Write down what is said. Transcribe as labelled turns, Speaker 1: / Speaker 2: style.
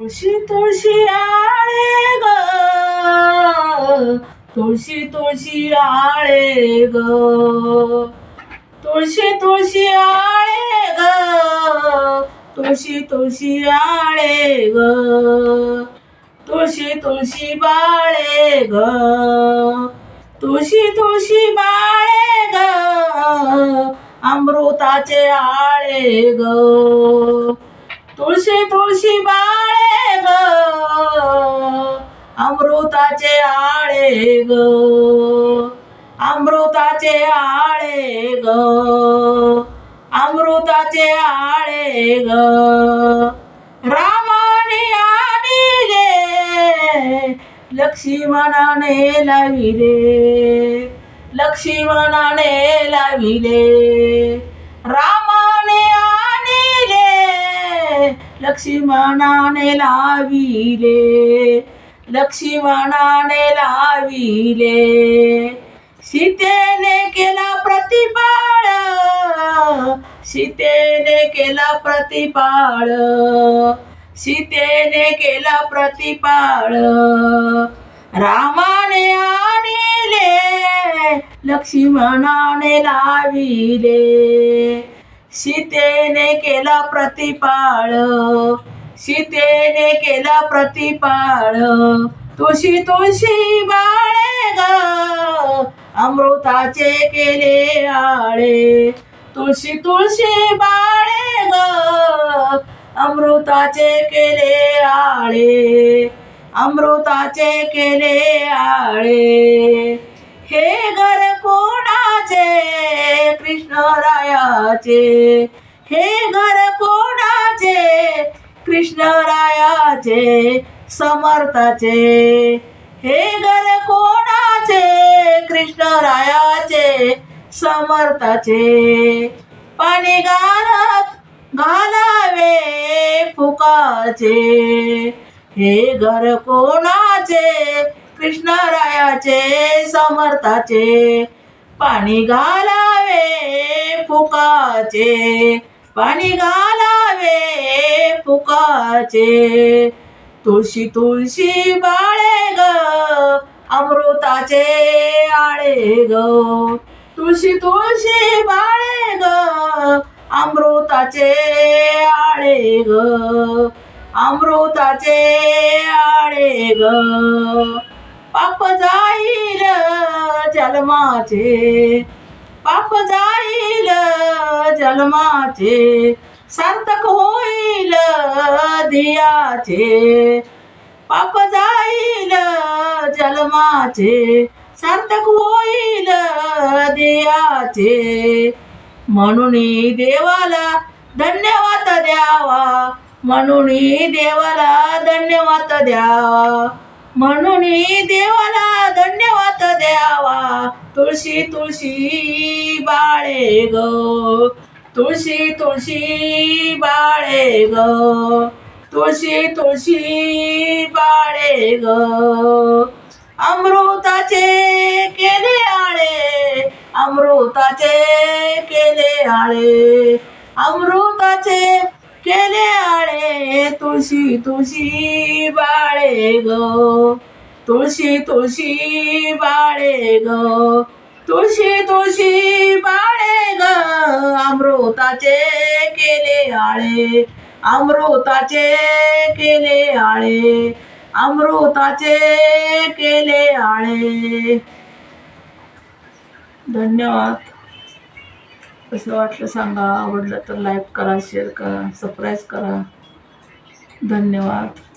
Speaker 1: तुळशी तुळशी आळे ग. तुळशी तुळशी आळे ग. तुळशी तुळशी आळे ग. तुळशी तुळशी आळे ग. तुळशी तुळशी बाळे ग. तुळशी तुळशी बाळे ग. अमृताचे आळे ग. तुळशी तुळशी बाळे अमृताचे आळे ग. अमृताचे आळे ग. अमृताचे आळे ग. रामाने आणले लक्ष्मणाने लाविले. लक्ष्मणाने लाविले. राम लक्ष्मणाने लाविले. लक्ष्मणाने लाविले. सीतेने केला प्रतिपाळ. सीतेने केला प्रतिपाळ. सीतेने केला प्रतिपाळ. रामाने आणले. लक्ष्मणाने लाविले. सीतेने केला प्रतिपाळ. सीतेने केला प्रतिपाळ. तुळशी तुळशी बाळे ग. अमृताचे केले आळे. तुळशी तुळशी बाळे ग. अमृताचे केले आळे. अमृताचे केले आळे. हे घर कोणाचे? कृष्णरायाचे. हे घर कोणाचे? कृष्णरायाचे समर्थाचे. हे घर कोणाचे? कृष्णरायाचे समर्थाचे. पाणी घालत घालावे फुकाचे. हे घर कोणाचे? कृष्णरायाचे समर्थाचे. पाणी घाला फुकाचे पाणी घालावे फुकाचे. तुळशी तुळशी बाळे ग अमृताचे आळे ग. तुळशी तुळशी बाळे ग अमृताचे आळे ग. अमृताचे आळे ग. पाप जाईल जन्माचे. पाप जाईल जन्माचे सार्थक होईल धियाचे पाप जाईल जन्माचे सार्थक होईल दियाचे. म्हणून देवाला धन्यवाद द्यावा. म्हणून देवाला धन्यवाद द्यावा. म्हणून देवाला धन्यवाद द्यावा. तुळशी तुळशी बाळे ग. तुळशी तुळशी बाळे ग. तुळशी तुळशी बाळे ग. अमृताचे केले आळे. अमृताचे केले आळे. अमृताचे केले आळे तुळशी तुळशी बाळे ग. तुळशी तुळशी बाळे ग. तुळशी तुळशी बाळे ग. अमृताचे केले आळे अमृताचे केले आळे अमृताचे केले आळे. धन्यवाद. कसं वाटलं सांगा. आवडलं तर लाईक करा शेअर करा सबस्क्राईब करा. धन्यवाद.